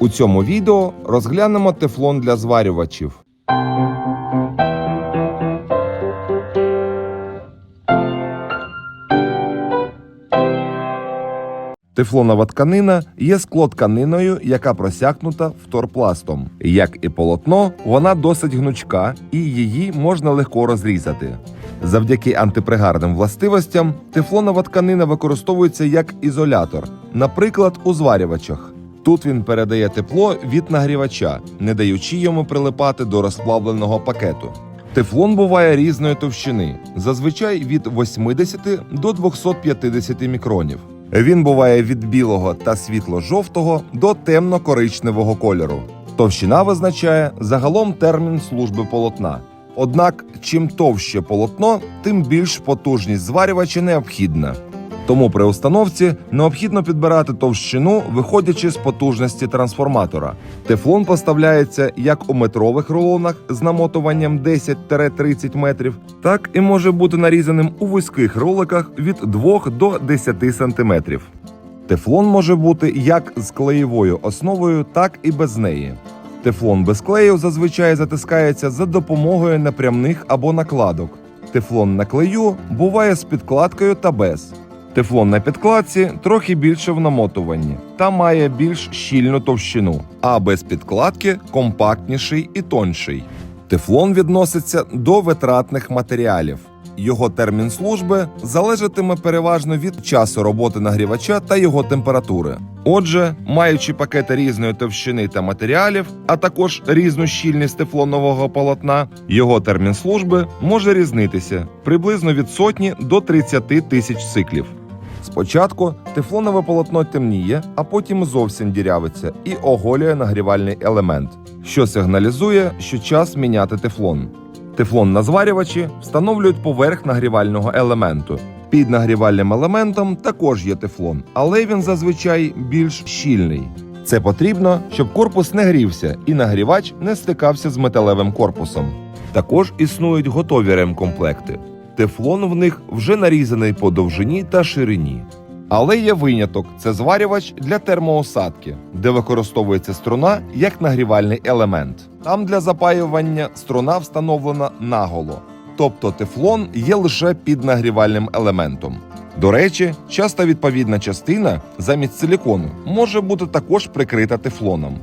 У цьому відео розглянемо тефлон для зварювачів. Тефлонова тканина є склотканиною, яка просякнута фторпластом. Як і полотно, вона досить гнучка і її можна легко розрізати. Завдяки антипригарним властивостям тефлонова тканина використовується як ізолятор, наприклад, у зварювачах. Тут він передає тепло від нагрівача, не даючи йому прилипати до розплавленого пакету. Тефлон буває різної товщини, зазвичай від 80 до 250 мікронів. Він буває від білого та світло-жовтого до темно-коричневого кольору. Товщина визначає загалом термін служби полотна. Однак, чим товще полотно, тим більш потужність зварювача необхідна. Тому при установці необхідно підбирати товщину, виходячи з потужності трансформатора. Тефлон поставляється як у метрових рулонах з намотуванням 10-30 метрів, так і може бути нарізаним у вузьких роликах від 2 до 10 сантиметрів. Тефлон може бути як з клеєвою основою, так і без неї. Тефлон без клею зазвичай затискається за допомогою напрямних або накладок. Тефлон на клею буває з підкладкою та без. Тефлон на підкладці трохи більше в намотуванні та має більш щільну товщину, а без підкладки компактніший і тонший. Тефлон відноситься до витратних матеріалів. Його термін служби залежатиме переважно від часу роботи нагрівача та його температури. Отже, маючи пакети різної товщини та матеріалів, а також різну щільність тефлонового полотна, його термін служби може різнитися приблизно від сотні до 30 тисяч циклів. Спочатку тефлонове полотно темніє, а потім зовсім дірявиться і оголює нагрівальний елемент, що сигналізує, що час міняти тефлон. Тефлон на зварювачі встановлюють поверх нагрівального елементу. Під нагрівальним елементом також є тефлон, але він зазвичай більш щільний. Це потрібно, щоб корпус не грівся і нагрівач не стикався з металевим корпусом. Також існують готові ремкомплекти. Тефлон в них вже нарізаний по довжині та ширині. Але є виняток це зварювач для термоосадки, де використовується струна як нагрівальний елемент. Там для запаювання струна встановлена наголо, тобто тефлон є лише під нагрівальним елементом. До речі, часто відповідна частина замість силікону може бути також прикрита тефлоном.